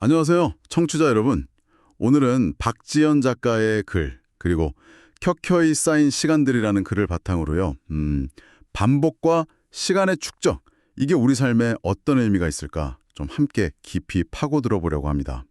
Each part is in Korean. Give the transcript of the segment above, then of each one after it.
안녕하세요. 청취자 여러분. 오늘은 박지연 작가의 글, 그리고 켜켜이 쌓인 시간들이라는 글을 바탕으로요. 음, 반복과 시간의 축적, 이게 우리 삶에 어떤 의미가 있을까 좀 함께 깊이 파고들어 보려고 합니다.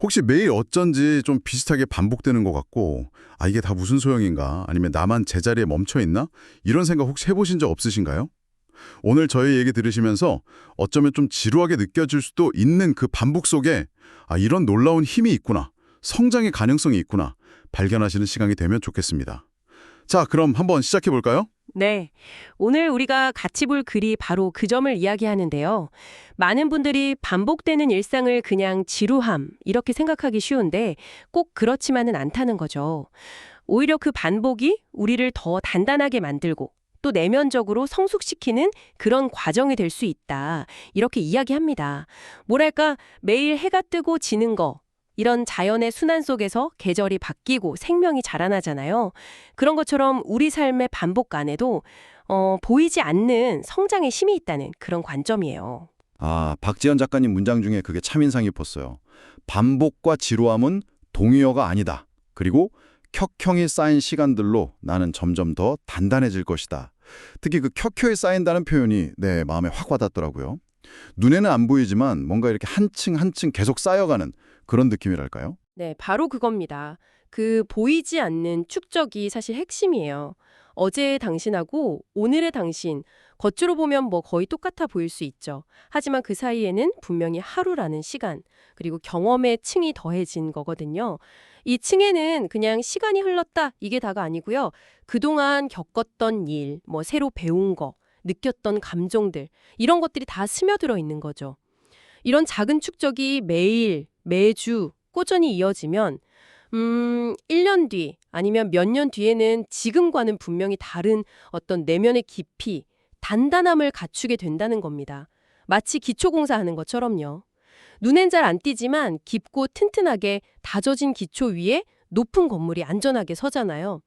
혹시 매일 어쩐지 좀 비슷하게 반복되는 것 같고 아 이게 다 무슨 소용인가 아니면 나만 제자리에 멈춰 있나 이런 생각 혹시 해보신 적 없으신가요? 오늘 저희 얘기 들으시면서 어쩌면 좀 지루하게 느껴질 수도 있는 그 반복 속에 아 이런 놀라운 힘이 있구나 성장의 가능성이 있구나 발견하시는 시간이 되면 좋겠습니다. 자 그럼 한번 시작해 볼까요? 네. 오늘 우리가 같이 볼 글이 바로 그 점을 이야기하는데요. 많은 분들이 반복되는 일상을 그냥 지루함, 이렇게 생각하기 쉬운데 꼭 그렇지만은 않다는 거죠. 오히려 그 반복이 우리를 더 단단하게 만들고 또 내면적으로 성숙시키는 그런 과정이 될 수 있다. 이렇게 이야기합니다. 뭐랄까, 매일 해가 뜨고 지는 거, 이런 자연의 순환 속에서 계절이 바뀌고 생명이 자라나잖아요. 그런 것처럼 우리 삶의 반복 안에도 어, 보이지 않는 성장의 힘이 있다는 그런 관점이에요. 아, 박지현 작가님 문장 중에 그게 참 인상 깊었어요. 반복과 지루함은 동의어가 아니다. 그리고 켜켜이 쌓인 시간들로 나는 점점 더 단단해질 것이다. 특히 그 켜켜이 쌓인다는 표현이 내 마음에 확 와닿더라고요. 눈에는 안 보이지만 뭔가 이렇게 한 층 한 층 계속 쌓여가는 그런 느낌이랄까요? 네, 바로 그겁니다. 그 보이지 않는 축적이 사실 핵심이에요. 어제의 당신하고 오늘의 당신, 겉으로 보면 뭐 거의 똑같아 보일 수 있죠. 하지만 그 사이에는 분명히 하루라는 시간, 그리고 경험의 층이 더해진 거거든요. 이 층에는 그냥 시간이 흘렀다, 이게 다가 아니고요. 그동안 겪었던 일, 뭐 새로 배운 거, 느꼈던 감정들, 이런 것들이 다 스며들어 있는 거죠. 이런 작은 축적이 매일, 매주 꾸준히 이어지면 음, 1년 뒤 아니면 몇 년 뒤에는 지금과는 분명히 다른 어떤 내면의 깊이, 단단함을 갖추게 된다는 겁니다. 마치 기초공사하는 것처럼요. 눈엔 잘 안 띄지만 깊고 튼튼하게 다져진 기초 위에 높은 건물이 안전하게 서잖아요.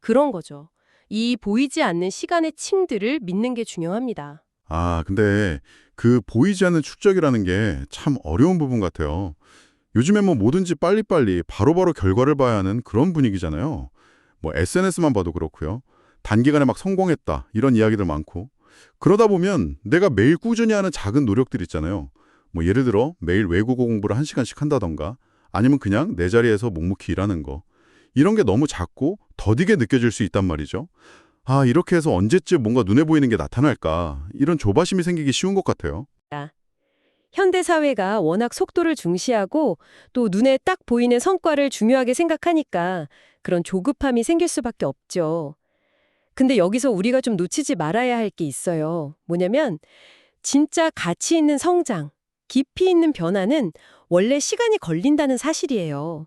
그런 거죠. 이 보이지 않는 시간의 층들을 믿는 게 중요합니다. 아 근데 그 보이지 않는 축적이라는 게 참 어려운 부분 같아요. 요즘에 뭐 뭐든지 빨리빨리 바로바로 결과를 봐야 하는 그런 분위기잖아요. 뭐 SNS만 봐도 그렇고요. 단기간에 막 성공했다 이런 이야기들 많고 그러다 보면 내가 매일 꾸준히 하는 작은 노력들 있잖아요. 뭐 예를 들어 매일 외국어 공부를 한 시간씩 한다던가 아니면 그냥 내 자리에서 묵묵히 일하는 거 이런 게 너무 작고 더디게 느껴질 수 있단 말이죠. 아 이렇게 해서 언제쯤 뭔가 눈에 보이는 게 나타날까 이런 조바심이 생기기 쉬운 것 같아요. 현대 사회가 워낙 속도를 중시하고 또 눈에 딱 보이는 성과를 중요하게 생각하니까 그런 조급함이 생길 수밖에 없죠. 근데 여기서 우리가 좀 놓치지 말아야 할 게 있어요. 뭐냐면 진짜 가치 있는 성장, 깊이 있는 변화는 원래 시간이 걸린다는 사실이에요.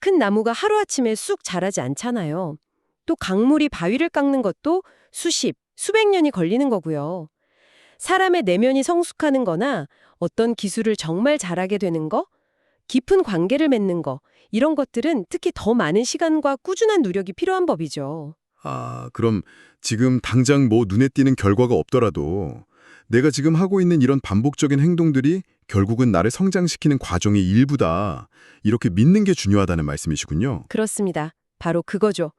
큰 나무가 하루아침에 쑥 자라지 않잖아요. 또 강물이 바위를 깎는 것도 수십, 수백 년이 걸리는 거고요. 사람의 내면이 성숙하는 거나 어떤 기술을 정말 잘하게 되는 거, 깊은 관계를 맺는 거, 이런 것들은 특히 더 많은 시간과 꾸준한 노력이 필요한 법이죠. 아, 그럼 지금 당장 뭐 눈에 띄는 결과가 없더라도 내가 지금 하고 있는 이런 반복적인 행동들이 결국은 나를 성장시키는 과정의 일부다. 이렇게 믿는 게 중요하다는 말씀이시군요. 그렇습니다. 바로 그거죠.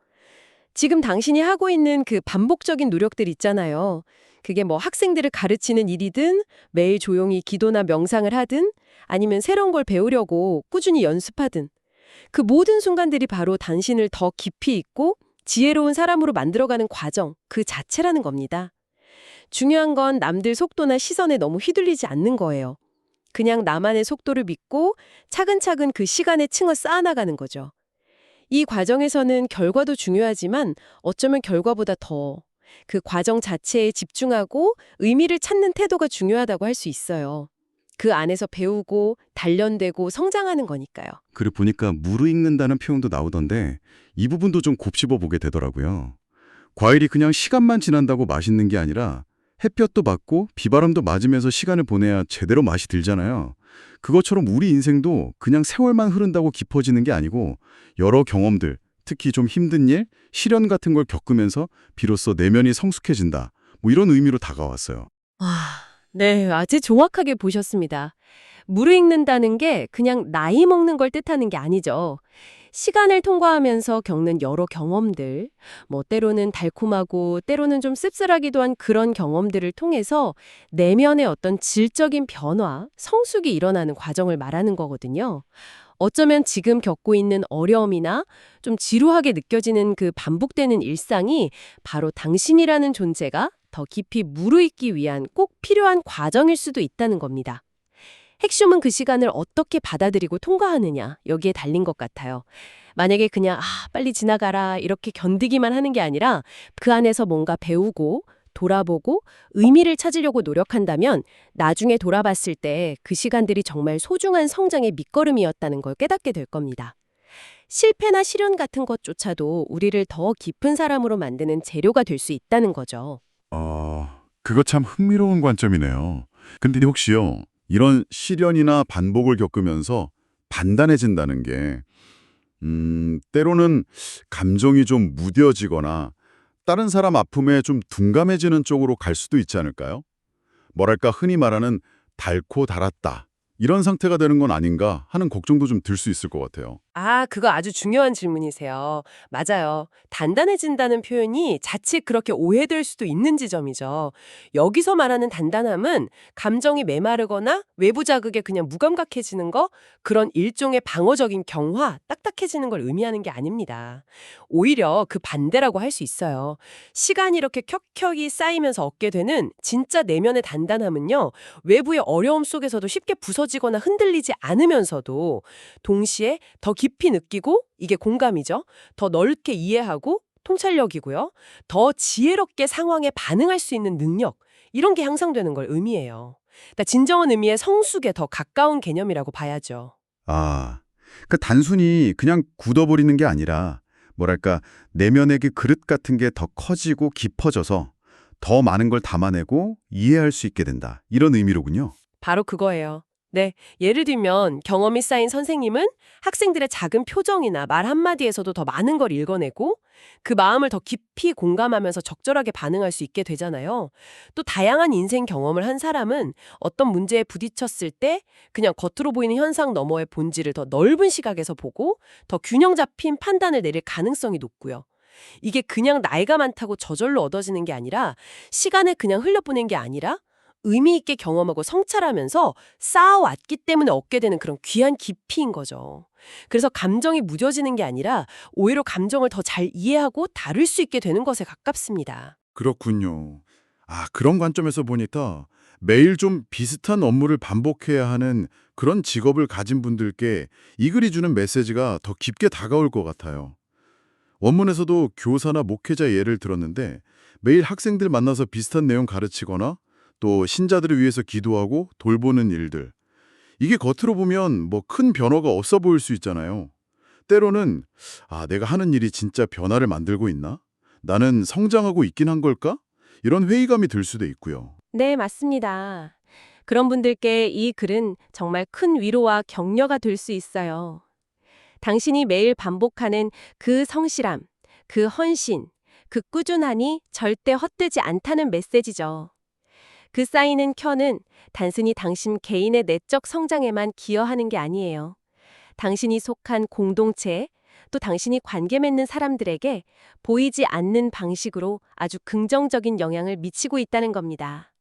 지금 당신이 하고 있는 그 반복적인 노력들 있잖아요. 그게 뭐 학생들을 가르치는 일이든 매일 조용히 기도나 명상을 하든 아니면 새로운 걸 배우려고 꾸준히 연습하든 그 모든 순간들이 바로 당신을 더 깊이 있고 지혜로운 사람으로 만들어가는 과정 그 자체라는 겁니다. 중요한 건 남들 속도나 시선에 너무 휘둘리지 않는 거예요. 그냥 나만의 속도를 믿고 차근차근 그 시간의 층을 쌓아나가는 거죠. 이 과정에서는 결과도 중요하지만 어쩌면 결과보다 더 그 과정 자체에 집중하고 의미를 찾는 태도가 중요하다고 할 수 있어요. 그 안에서 배우고 단련되고 성장하는 거니까요. 그래 보니까 무르익는다는 표현도 나오던데 이 부분도 좀 곱씹어 보게 되더라고요. 과일이 그냥 시간만 지난다고 맛있는 게 아니라 햇볕도 받고 비바람도 맞으면서 시간을 보내야 제대로 맛이 들잖아요. 그것처럼 우리 인생도 그냥 세월만 흐른다고 깊어지는 게 아니고 여러 경험들, 특히 좀 힘든 일, 시련 같은 걸 겪으면서 비로소 내면이 성숙해진다. 뭐 이런 의미로 다가왔어요. 와, 네, 아주 정확하게 보셨습니다. 무르익는다는 게 그냥 나이 먹는 걸 뜻하는 게 아니죠. 시간을 통과하면서 겪는 여러 경험들, 뭐 때로는 달콤하고 때로는 좀 씁쓸하기도 한 그런 경험들을 통해서 내면의 어떤 질적인 변화, 성숙이 일어나는 과정을 말하는 거거든요. 어쩌면 지금 겪고 있는 어려움이나 좀 지루하게 느껴지는 그 반복되는 일상이 바로 당신이라는 존재가 더 깊이 무르익기 위한 꼭 필요한 과정일 수도 있다는 겁니다. 핵심은 그 시간을 어떻게 받아들이고 통과하느냐, 여기에 달린 것 같아요. 만약에 그냥, 아, 빨리 지나가라, 이렇게 견디기만 하는 게 아니라 그 안에서 뭔가 배우고, 돌아보고, 의미를 찾으려고 노력한다면 나중에 돌아봤을 때 그 시간들이 정말 소중한 성장의 밑거름이었다는 걸 깨닫게 될 겁니다. 실패나 시련 같은 것조차도 우리를 더 깊은 사람으로 만드는 재료가 될 수 있다는 거죠. 어, 그거 참 흥미로운 관점이네요. 근데 혹시요, 이런 시련이나 반복을 겪으면서 단단해진다는 게, 음, 때로는 감정이 좀 무뎌지거나 다른 사람 아픔에 좀 둔감해지는 쪽으로 갈 수도 있지 않을까요? 뭐랄까 흔히 말하는 닳고 달았다. 이런 상태가 되는 건 아닌가 하는 걱정도 좀 들 수 있을 것 같아요. 아, 그거 아주 중요한 질문이세요. 맞아요. 단단해진다는 표현이 자칫 그렇게 오해될 수도 있는 지점이죠. 여기서 말하는 단단함은 감정이 메마르거나 외부 자극에 그냥 무감각해지는 거, 그런 일종의 방어적인 경화, 딱딱해지는 걸 의미하는 게 아닙니다. 오히려 그 반대라고 할 수 있어요. 시간이 이렇게 켜켜이 쌓이면서 얻게 되는 진짜 내면의 단단함은요, 외부의 어려움 속에서도 쉽게 부서 지거나 흔들리지 않으면서도 동시에 더 깊이 느끼고 이게 공감이죠. 더 넓게 이해하고 통찰력이고요. 더 지혜롭게 상황에 반응할 수 있는 능력 이런 게 향상되는 걸 의미해요. 그러니까 진정한 의미의 성숙에 더 가까운 개념이라고 봐야죠. 아, 그 단순히 그냥 굳어버리는 게 아니라 뭐랄까 내면의 그 그릇 같은 게 더 커지고 깊어져서 더 많은 걸 담아내고 이해할 수 있게 된다. 이런 의미로군요. 바로 그거예요. 네, 예를 들면 경험이 쌓인 선생님은 학생들의 작은 표정이나 말 한마디에서도 더 많은 걸 읽어내고 그 마음을 더 깊이 공감하면서 적절하게 반응할 수 있게 되잖아요. 또 다양한 인생 경험을 한 사람은 어떤 문제에 부딪혔을 때 그냥 겉으로 보이는 현상 너머의 본질을 더 넓은 시각에서 보고 더 균형 잡힌 판단을 내릴 가능성이 높고요. 이게 그냥 나이가 많다고 저절로 얻어지는 게 아니라 시간에 그냥 흘려보낸 게 아니라 의미 있게 경험하고 성찰하면서 쌓아왔기 때문에 얻게 되는 그런 귀한 깊이인 거죠. 그래서 감정이 무뎌지는 게 아니라 오히려 감정을 더 잘 이해하고 다룰 수 있게 되는 것에 가깝습니다. 그렇군요. 아, 그런 관점에서 보니까 매일 좀 비슷한 업무를 반복해야 하는 그런 직업을 가진 분들께 이 글이 주는 메시지가 더 깊게 다가올 것 같아요. 원문에서도 교사나 목회자 예를 들었는데 매일 학생들 만나서 비슷한 내용 가르치거나 또 신자들을 위해서 기도하고 돌보는 일들. 이게 겉으로 보면 뭐 큰 변화가 없어 보일 수 있잖아요. 때로는 아, 내가 하는 일이 진짜 변화를 만들고 있나? 나는 성장하고 있긴 한 걸까? 이런 회의감이 들 수도 있고요. 네, 맞습니다. 그런 분들께 이 글은 정말 큰 위로와 격려가 될 수 있어요. 당신이 매일 반복하는 그 성실함, 그 헌신, 그 꾸준함이 절대 헛되지 않다는 메시지죠. 그 쌓이는 켜는 단순히 당신 개인의 내적 성장에만 기여하는 게 아니에요. 당신이 속한 공동체, 또 당신이 관계 맺는 사람들에게 보이지 않는 방식으로 아주 긍정적인 영향을 미치고 있다는 겁니다.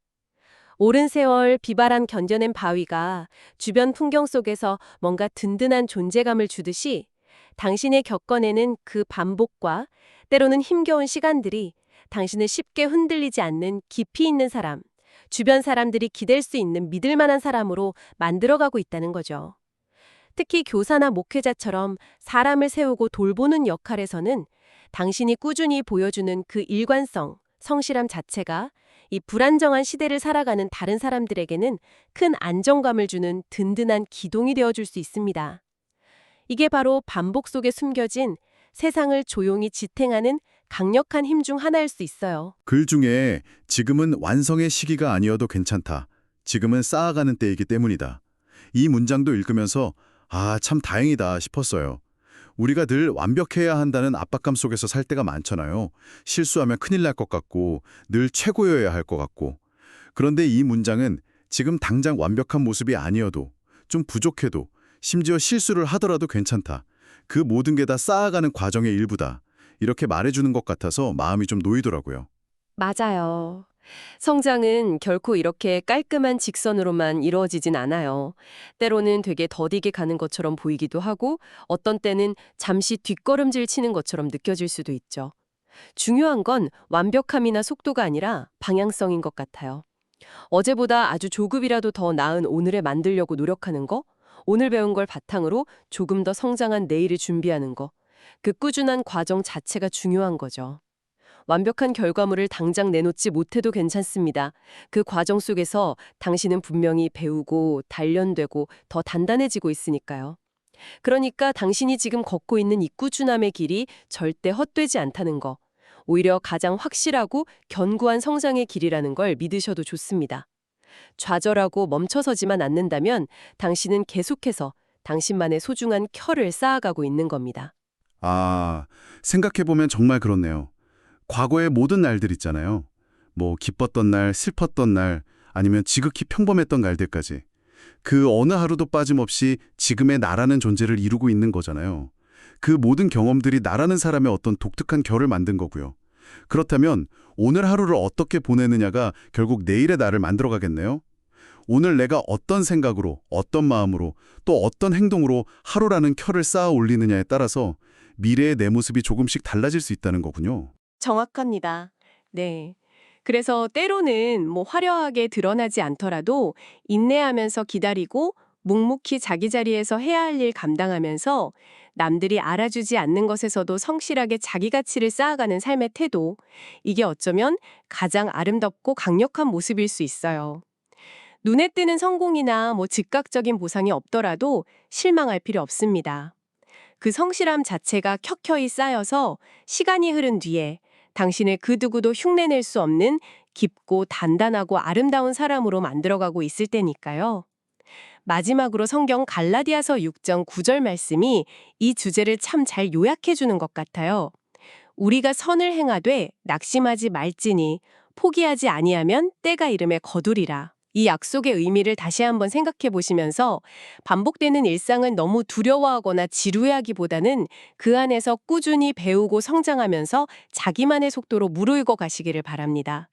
오랜 세월 비바람 견뎌낸 바위가 주변 풍경 속에서 뭔가 든든한 존재감을 주듯이 당신의 겪어내는 그 반복과 때로는 힘겨운 시간들이 당신을 쉽게 흔들리지 않는 깊이 있는 사람, 주변 사람들이 기댈 수 있는 믿을 만한 사람으로 만들어가고 있다는 거죠. 특히 교사나 목회자처럼 사람을 세우고 돌보는 역할에서는 당신이 꾸준히 보여주는 그 일관성, 성실함 자체가 이 불안정한 시대를 살아가는 다른 사람들에게는 큰 안정감을 주는 든든한 기동이 되어줄 수 있습니다. 이게 바로 반복 속에 숨겨진 세상을 조용히 지탱하는 강력한 힘 중 하나일 수 있어요. 글 중에 지금은 완성의 시기가 아니어도 괜찮다. 지금은 쌓아가는 때이기 때문이다. 이 문장도 읽으면서 아, 참 다행이다 싶었어요. 우리가 늘 완벽해야 한다는 압박감 속에서 살 때가 많잖아요. 실수하면 큰일 날 것 같고 늘 최고여야 할 것 같고. 그런데 이 문장은 지금 당장 완벽한 모습이 아니어도 좀 부족해도 심지어 실수를 하더라도 괜찮다. 그 모든 게 다 쌓아가는 과정의 일부다. 이렇게 말해주는 것 같아서 마음이 좀 놓이더라고요. 맞아요. 성장은 결코 이렇게 깔끔한 직선으로만 이루어지진 않아요. 때로는 되게 더디게 가는 것처럼 보이기도 하고 어떤 때는 잠시 뒷걸음질 치는 것처럼 느껴질 수도 있죠. 중요한 건 완벽함이나 속도가 아니라 방향성인 것 같아요. 어제보다 아주 조급이라도 더 나은 오늘에 만들려고 노력하는 거, 오늘 배운 걸 바탕으로 조금 더 성장한 내일을 준비하는 거, 그 꾸준한 과정 자체가 중요한 거죠. 완벽한 결과물을 당장 내놓지 못해도 괜찮습니다. 그 과정 속에서 당신은 분명히 배우고 단련되고 더 단단해지고 있으니까요. 그러니까 당신이 지금 걷고 있는 이 꾸준함의 길이 절대 헛되지 않다는 거. 오히려 가장 확실하고 견고한 성장의 길이라는 걸 믿으셔도 좋습니다. 좌절하고 멈춰서지만 않는다면 당신은 계속해서 당신만의 소중한 켜를 쌓아가고 있는 겁니다. 아, 생각해보면 정말 그렇네요. 과거의 모든 날들 있잖아요. 뭐 기뻤던 날, 슬펐던 날, 아니면 지극히 평범했던 날들까지. 그 어느 하루도 빠짐없이 지금의 나라는 존재를 이루고 있는 거잖아요. 그 모든 경험들이 나라는 사람의 어떤 독특한 결을 만든 거고요. 그렇다면 오늘 하루를 어떻게 보내느냐가 결국 내일의 나를 만들어 가겠네요. 오늘 내가 어떤 생각으로, 어떤 마음으로, 또 어떤 행동으로 하루라는 켜를 쌓아 올리느냐에 따라서 미래의 내 모습이 조금씩 달라질 수 있다는 거군요. 정확합니다. 네. 그래서 때로는 뭐 화려하게 드러나지 않더라도 인내하면서 기다리고 묵묵히 자기 자리에서 해야 할 일 감당하면서 남들이 알아주지 않는 것에서도 성실하게 자기 가치를 쌓아가는 삶의 태도. 이게 어쩌면 가장 아름답고 강력한 모습일 수 있어요. 눈에 띄는 성공이나 뭐 즉각적인 보상이 없더라도 실망할 필요 없습니다. 그 성실함 자체가 켜켜이 쌓여서 시간이 흐른 뒤에 당신을 그 누구도 흉내낼 수 없는 깊고 단단하고 아름다운 사람으로 만들어가고 있을 때니까요. 마지막으로 성경 갈라디아서 6장 9절 말씀이 이 주제를 참 잘 요약해 주는 것 같아요. 우리가 선을 행하되 낙심하지 말지니 포기하지 아니하면 때가 이름에 거두리라. 이 약속의 의미를 다시 한번 생각해 보시면서 반복되는 일상은 너무 두려워하거나 지루해하기보다는 그 안에서 꾸준히 배우고 성장하면서 자기만의 속도로 무르익어 가시기를 바랍니다.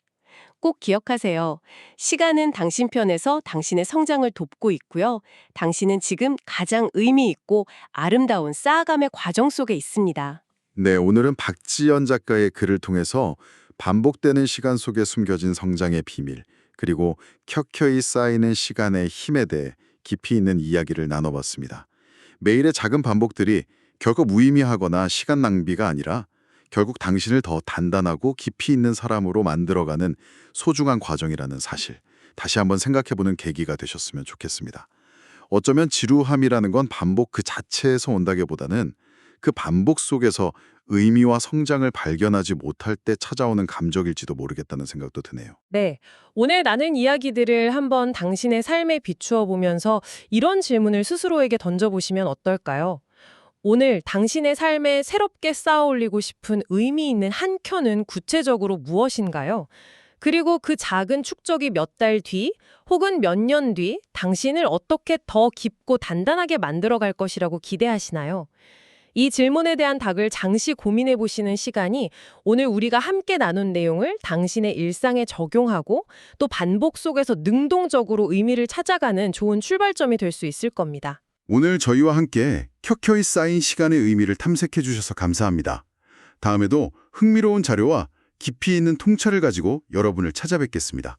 꼭 기억하세요. 시간은 당신 편에서 당신의 성장을 돕고 있고요. 당신은 지금 가장 의미 있고 아름다운 쌓아감의 과정 속에 있습니다. 네, 오늘은 박지연 작가의 글을 통해서 반복되는 시간 속에 숨겨진 성장의 비밀, 그리고 켜켜이 쌓이는 시간의 힘에 대해 깊이 있는 이야기를 나눠봤습니다. 매일의 작은 반복들이 결코 무의미하거나 시간 낭비가 아니라 결국 당신을 더 단단하고 깊이 있는 사람으로 만들어가는 소중한 과정이라는 사실, 다시 한번 생각해보는 계기가 되셨으면 좋겠습니다. 어쩌면 지루함이라는 건 반복 그 자체에서 온다기보다는 그 반복 속에서 의미와 성장을 발견하지 못할 때 찾아오는 감정일지도 모르겠다는 생각도 드네요. 네. 오늘 나눈 이야기들을 한번 당신의 삶에 비추어 보면서 이런 질문을 스스로에게 던져보시면 어떨까요? 오늘 당신의 삶에 새롭게 쌓아 올리고 싶은 의미 있는 한 켠은 구체적으로 무엇인가요? 그리고 그 작은 축적이 몇 달 뒤 혹은 몇 년 뒤 당신을 어떻게 더 깊고 단단하게 만들어 갈 것이라고 기대하시나요? 이 질문에 대한 답을 장시 고민해 보시는 시간이 오늘 우리가 함께 나눈 내용을 당신의 일상에 적용하고 또 반복 속에서 능동적으로 의미를 찾아가는 좋은 출발점이 될 수 있을 겁니다. 오늘 저희와 함께 켜켜이 쌓인 시간의 의미를 탐색해 주셔서 감사합니다. 다음에도 흥미로운 자료와 깊이 있는 통찰을 가지고 여러분을 찾아뵙겠습니다.